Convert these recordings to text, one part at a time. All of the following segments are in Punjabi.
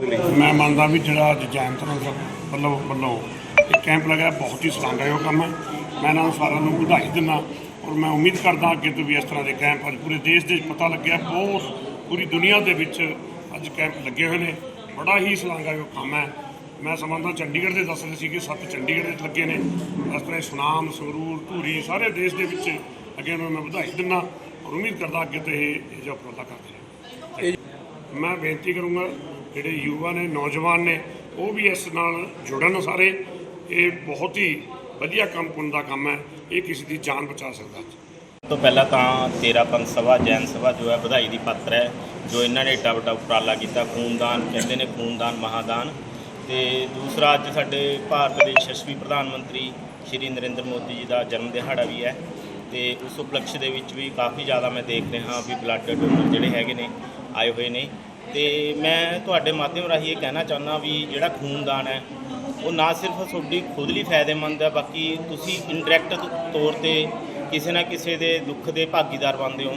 ਮੈਂ ਮੰਨਦਾ ਵੀ ਜਿਹੜਾ ਅੱਜ ਜੈਨ ਧਰਮ ਸਭਾ ਵੱਲੋਂ ਵੱਲੋਂ ਇਹ ਕੈਂਪ ਲਗਾਇਆ ਬਹੁਤ ਹੀ ਸ਼ਲਾਘਾਯੋਗ ਕੰਮ ਹੈ। ਮੈਂ ਇਹਨਾਂ ਨੂੰ ਸਾਰਿਆਂ ਨੂੰ ਵਧਾਈ ਦਿੰਦਾ ਔਰ ਮੈਂ ਉਮੀਦ ਕਰਦਾ ਅੱਗੇ ਤੋਂ ਵੀ ਇਸ ਤਰ੍ਹਾਂ ਦੇ ਕੈਂਪ ਅੱਜ ਪੂਰੇ ਦੇਸ਼ ਦੇ ਪਤਾ ਲੱਗਿਆ, ਬਹੁਤ ਪੂਰੀ ਦੁਨੀਆ ਦੇ ਵਿੱਚ ਅੱਜ ਕੈਂਪ ਲੱਗੇ ਹੋਏ ਨੇ। ਬੜਾ ਹੀ ਸ਼ਲਾਘਾਯੋਗ ਕੰਮ ਹੈ। ਮੈਂ ਸਮਝਦਾ ਚੰਡੀਗੜ੍ਹ ਦੇ ਦੱਸ ਰਹੇ ਸੀ ਕਿ ਸੱਤ ਚੰਡੀਗੜ੍ਹ ਦੇ ਲੱਗੇ ਨੇ। ਇਸ ਤਰ੍ਹਾਂ ਸੁਨਾਮ, ਸੰਗਰੂਰ, ਧੂਰੀ ਸਾਰੇ ਦੇਸ਼ ਦੇ ਵਿੱਚ ਅੱਗੇ ਨੂੰ ਮੈਂ ਵਧਾਈ ਦਿੰਦਾ ਔਰ ਉਮੀਦ ਕਰਦਾ ਅੱਗੇ ਤੋਂ ਇਹ ਇਹ ਜੋ ਉਪਰਾਲਾ ਕਰਦੇ ਰਹਿਣ। ਮੈਂ ਬੇਨਤੀ ਕਰੂੰਗਾ ਜਿਹੜੇ ਯੁਵਾ ਨੇ, ਨੌਜਵਾਨ ਨੇ, ਉਹ ਵੀ ਇਸ ਨਾਲ ਜੁੜਨ ਸਾਰੇ। ਇਹ ਬਹੁਤ ਹੀ ਵਧੀਆ ਕੰਮ ਪੁੰਨ ਦਾ ਕੰਮ ਹੈ। ਇਹ ਕਿਸੇ ਦੀ ਜਾਨ ਬਚਾ ਸਕਦਾ। ਤੋਂ ਪਹਿਲਾਂ ਤਾਂ ਤੇਰਾ ਪੰਥ ਸਭਾ, ਜੈਨ ਸਭਾ ਜੋ ਹੈ ਵਧਾਈ ਦੀ ਪਾਤਰ ਹੈ, ਜੋ ਇਹਨਾਂ ਨੇ ਏਡਾ ਵੱਡਾ ਉਪਰਾਲਾ ਕੀਤਾ, ਖੂਨਦਾਨ ਕਹਿੰਦੇ ਨੇ, ਖੂਨਦਾਨ, ਮਹਾਦਾਨ। ਤੇ ਦੂਸਰਾ ਅੱਜ ਸਾਡੇ ਭਾਰਤ ਦੇ ਯਸ਼ਸਵੀ ਪ੍ਰਧਾਨ ਮੰਤਰੀ ਸ਼੍ਰੀ ਨਰਿੰਦਰ ਮੋਦੀ ਜੀ ਦਾ ਜਨਮ ਦਿਹਾੜਾ ਵੀ ਹੈ। ਤੇ ਉਸ ਉਪਲਕਸ਼ ਦੇ ਵਿੱਚ ਵੀ ਕਾਫੀ ਜ਼ਿਆਦਾ ਮੈਂ ਦੇਖ ਰਿਹਾ ਵੀ ਬਲੱਡ ਡੋਨਰ ਜਿਹੜੇ ਹੈਗੇ ਨੇ, ਆਏ ਹੋਏ ਨੇ। ਤੇ ਮੈਂ ਤੁਹਾਡੇ ਮਾਧਿਅਮ ਰਾਹੀਂ ਇਹ ਕਹਿਣਾ ਚਾਹੁੰਦਾ ਵੀ ਜਿਹੜਾ ਖੂਨਦਾਨ ਹੈ, ਉਹ ਨਾ ਸਿਰਫ ਤੁਹਾਡੀ ਖੁਦ ਲਈ ਫਾਇਦੇਮੰਦ ਹੈ, ਬਾਕੀ ਤੁਸੀਂ ਇਨਡਾਇਰੈਕਟ ਤੌਰ ਤੇ ਕਿਸੇ ਨਾ ਕਿਸੇ ਦੇ ਦੁੱਖ ਦੇ ਭਾਗੀਦਾਰ ਬਣਦੇ ਹੋ,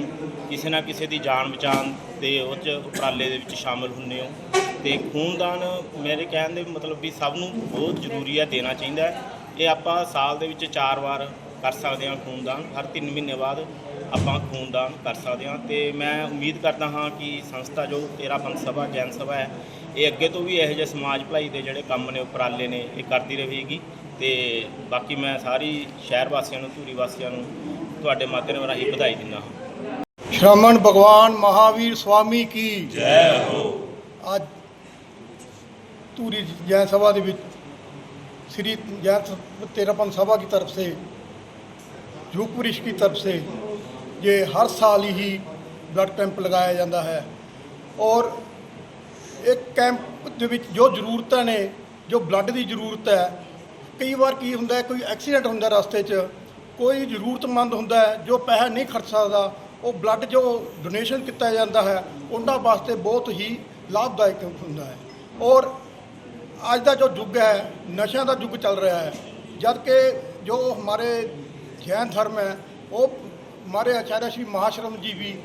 ਕਿਸੇ ਨਾ ਕਿਸੇ ਦੀ ਜਾਨ ਬਚਾਉਣ ਦੇ ਉਹ 'ਚ ਉਪਰਾਲੇ ਦੇ ਵਿੱਚ ਸ਼ਾਮਲ ਹੁੰਦੇ ਹੋ। ਤੇ ਖੂਨਦਾਨ ਮੇਰੇ ਕਹਿਣ ਦੇ ਮਤਲਬ ਵੀ ਸਭ ਨੂੰ ਬਹੁਤ ਜ਼ਰੂਰੀ ਹੈ, ਦੇਣਾ ਚਾਹੀਦਾ ਹੈ। ਇਹ ਆਪਾਂ ਸਾਲ ਦੇ ਵਿੱਚ ਚਾਰ ਵਾਰ ਕਰ ਸਕਦੇ ਹਾਂ ਖੂਨਦਾਨ, ਹਰ 3 ਮਹੀਨੇ ਬਾਅਦ ਆਪਾਂ ਖੂਨਦਾਨ ਕਰ ਸਕਦੇ ਹਾਂ ਤੇ ਮੈਂ ਉਮੀਦ ਕਰਦਾ ਹਾਂ ਕਿ ਸੰਸਥਾ ਜੋ ਤੇਰਾ ਪੰਥ ਸਭਾ ਜੈਨ ਸਭਾ ਹੈ ਇਹ ਅੱਗੇ ਤੋਂ ਵੀ ਇਹੋ ਜਿਹੇ ਸਮਾਜ ਭਲਾਈ ਦੇ ਜਿਹੜੇ ਕੰਮ ਨੇ ਉਪਰਾਲੇ ਨੇ ਇਹ ਕਰਦੀ ਰਹੇਗੀ ਤੇ ਬਾਕੀ ਮੈਂ ਸਾਰੀ ਸ਼ਹਿਰ ਵਾਸੀਆਂ ਨੂੰ ਧੂਰੀ ਵਾਸੀਆਂ ਨੂੰ ਤੁਹਾਡੇ ਮਾਧਿਅਮ ਰਾਹੀਂ ਵਧਾਈ ਦਿੰਦਾ ਹਾਂ श्रमण भगवान महावीर स्वामी की जय हो आज ਧੂਰੀ ਜੈਨ ਸਭਾ ਦੇ ਵਿੱਚ ਸ੍ਰੀ ਜੈਨ ਸ- ਤੇਰਾਪਨ सभा की तरफ से युग वरिष्ठ की तरफ से ਜੇ ਹਰ ਸਾਲ ਹੀ ਬਲੱਡ ਕੈਂਪ ਲਗਾਇਆ ਜਾਂਦਾ ਹੈ ਔਰ ਇਹ ਕੈਂਪ ਦੇ ਵਿੱਚ ਜੋ ਜ਼ਰੂਰਤਾਂ ਨੇ, ਜੋ ਬਲੱਡ ਦੀ ਜ਼ਰੂਰਤ ਹੈ, ਕਈ ਵਾਰ ਕੀ ਹੁੰਦਾ ਕੋਈ ਐਕਸੀਡੈਂਟ ਹੁੰਦਾ ਰਸਤੇ 'ਚ, ਕੋਈ ਜ਼ਰੂਰਤਮੰਦ ਹੁੰਦਾ ਜੋ ਪੈਸਾ ਨਹੀਂ ਖਰਚ ਸਕਦਾ, ਉਹ ਬਲੱਡ ਜੋ ਡੋਨੇਸ਼ਨ ਕੀਤਾ ਜਾਂਦਾ ਹੈ, ਉਹਨਾਂ ਵਾਸਤੇ ਬਹੁਤ ਹੀ ਲਾਭਦਾਇਕ ਹੁੰਦਾ ਹੈ। ਔਰ ਅੱਜ ਦਾ ਜੋ ਯੁੱਗ ਹੈ, ਨਸ਼ਿਆਂ ਦਾ ਯੁੱਗ ਚੱਲ ਰਿਹਾ ਹੈ ਜਦ ਕਿ ਜੋ ਹਮਾਰੇ ਜੈਨ ਧਰਮ ਹੈ, ਉਹ हमारे आचार्य श्री महाश्रम जी भी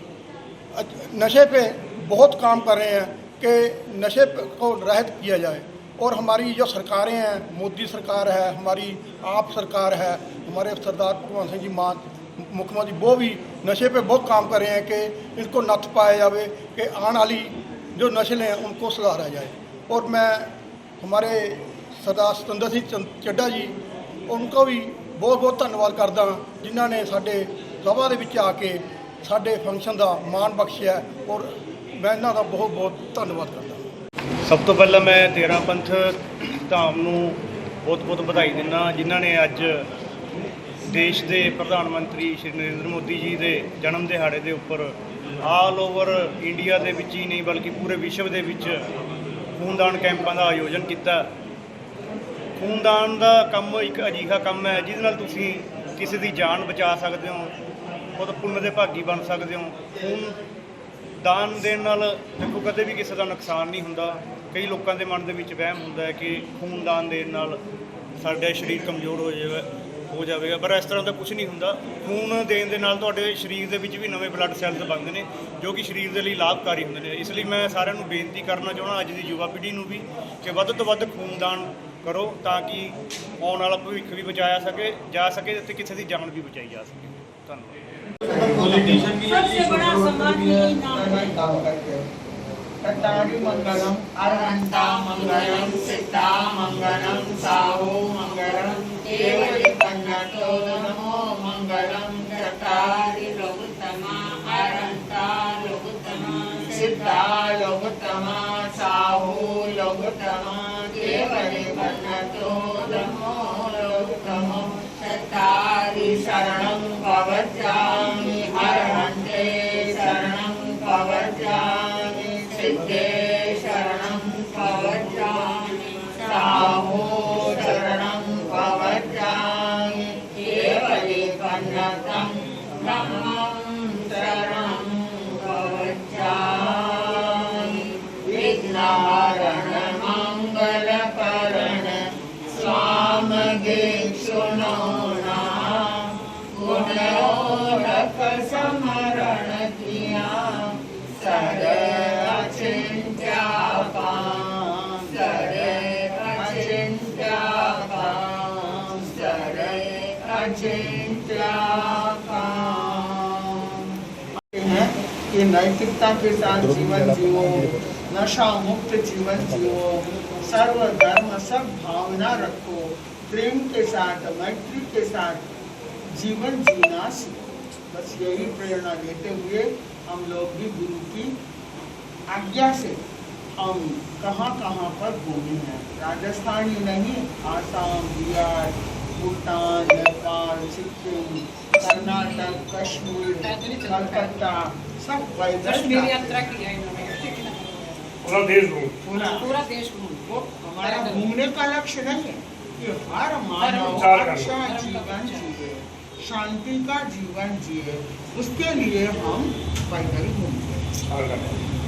अच- नशे पे बहुत काम कर रहे हैं कि नशे पे- को रहित किया जाए और हमारी जो सरकारें हैं मोदी सरकार है हमारी आप सरकार है हमारे सरदार भगवंत सिंह जी मान मुख्यमंत्री वो भी नशे पे बहुत काम कर रहे हैं कि इनको नथ पाया जाए कि आने वाली जो नस्लें हैं उनको सुधारा जाए और मैं हमारे सरदार सतंदर सिंह चंद- ਚੱਡਾ ਜੀ ਉਨ੍ਹਾਂ ਵੀ ਬਹੁਤ ਬਹੁਤ ਧੰਨਵਾਦ ਕਰਦਾ ਜਿਨ੍ਹਾਂ ਨੇ ਸਾਡੇ ਸਭਾ ਦੇ ਵਿੱਚ ਆ ਕੇ ਸਾਡੇ ਫੰਕਸ਼ਨ ਦਾ ਮਾਣ ਬਖਸ਼ਿਆ ਔਰ ਮੈਂ ਇਹਨਾਂ ਦਾ ਬਹੁਤ ਬਹੁਤ ਧੰਨਵਾਦ ਕਰਦਾ ਸਭ ਤੋਂ ਪਹਿਲਾਂ ਮੈਂ ਤੇਰਾ ਪੰਥ ਧਾਮ ਨੂੰ ਬਹੁਤ ਬਹੁਤ ਵਧਾਈ ਦਿੰਦਾ ਜਿਨ੍ਹਾਂ ਨੇ ਅੱਜ ਦੇਸ਼ ਦੇ ਪ੍ਰਧਾਨ ਮੰਤਰੀ ਸ਼੍ਰੀ ਨਰਿੰਦਰ ਮੋਦੀ ਜੀ ਦੇ ਜਨਮ ਦਿਹਾੜੇ ਦੇ ਉੱਪਰ ਆਲ ਓਵਰ ਇੰਡੀਆ ਦੇ ਵਿੱਚ ਹੀ ਨਹੀਂ ਬਲਕਿ ਪੂਰੇ ਵਿਸ਼ਵ ਦੇ ਵਿੱਚ ਖੂਨਦਾਨ ਕੈਂਪਾਂ ਦਾ ਆਯੋਜਨ ਕੀਤਾ। ਖੂਨਦਾਨ ਦਾ ਕੰਮ ਇੱਕ ਅਜੀਹਾ ਕੰਮ ਹੈ, ਜਿਹਦੇ ਨਾਲ ਤੁਸੀਂ ਕਿਸੇ ਦੀ ਜਾਨ ਬਚਾ ਸਕਦੇ ਹੋ ਬਹੁਤ ਪੁੰਨ ਦੇ ਭਾਗੀ ਬਣ ਸਕਦੇ ਹੋ। ਖੂਨ ਦਾਨ ਦੇਣ ਨਾਲ ਦੇਖੋ, ਕਦੇ ਵੀ ਕਿਸੇ ਦਾ ਨੁਕਸਾਨ ਨਹੀਂ ਹੁੰਦਾ। ਕਈ ਲੋਕਾਂ ਦੇ ਮਨ ਦੇ ਵਿੱਚ ਵਹਿਮ ਹੁੰਦਾ ਹੈ ਕਿ ਖੂਨ ਦਾਨ ਦੇਣ ਨਾਲ ਸਾਡਾ ਸਰੀਰ ਕਮਜ਼ੋਰ ਹੋ ਜਾਵੇ, ਹੋ ਜਾਵੇਗਾ। ਪਰ ਇਸ ਤਰ੍ਹਾਂ ਦਾ ਕੁਝ ਨਹੀਂ ਹੁੰਦਾ। ਖੂਨ ਦੇਣ ਦੇ ਨਾਲ ਤੁਹਾਡੇ ਸਰੀਰ ਦੇ ਵਿੱਚ ਵੀ ਨਵੇਂ ਬਲੱਡ ਸੈੱਲਸ ਬਣਦੇ ਨੇ, ਜੋ ਕਿ ਸਰੀਰ ਦੇ ਲਈ ਲਾਭਕਾਰੀ ਹੁੰਦੇ ਨੇ। ਇਸ ਲਈ ਮੈਂ ਸਾਰਿਆਂ ਨੂੰ ਬੇਨਤੀ ਕਰਨਾ ਚਾਹੁੰਦਾ, ਅੱਜ ਦੀ ਯੁਵਾ ਪੀੜ੍ਹੀ ਨੂੰ ਵੀ, ਕਿ ਵੱਧ ਤੋਂ ਵੱਧ ਖੂਨਦਾਨ ਕਰੋ ਤਾਂ ਕਿ ਆਉਣ ਵਾਲਾ ਭਵਿੱਖ ਵੀ ਬਚਾਇਆ ਸਕੇ ਜਾ ਸਕੇ ਤੇ ਕਿਸੇ ਦੀ ਜਾਨ ਵੀ ਬਚਾਈ ਜਾ ਸਕੇ ਧੰਨਵਾਦ सबसे बड़ा समाज यही नाम है कटारी मंगलम अरहंता मंगलम सिद्धा मंगलम साहू मंगलम केवली कन्नटो नमो मंगलम शरणं भवजामि नैतिकता के साथ जीवन जियो नशा मुक्त जीवन जियो सर्व धर्म सब भावना रखो प्रेम के साथ मैत्री के साथ जीवन जीना सीखो बस यही प्रेरणा देते हुए हम लोग भी गुरु की आज्ञा से हम कहाँ कहाँ पर घूमे हैं राजस्थान ही नहीं आसाम बिहार भूटान नेपाल सिक्किम कर्नाटक कश्मीर कलकत्ता सब मेरी यात्रा की है पूरा देश पूरा। पूरा देश वो हमारा तो- घूमने का लक्ष्य नहीं है। कि हर मानव अच्छा जीवन जिए शांति का जीवन जिए उसके लिए हम पैदल घूमते हैं।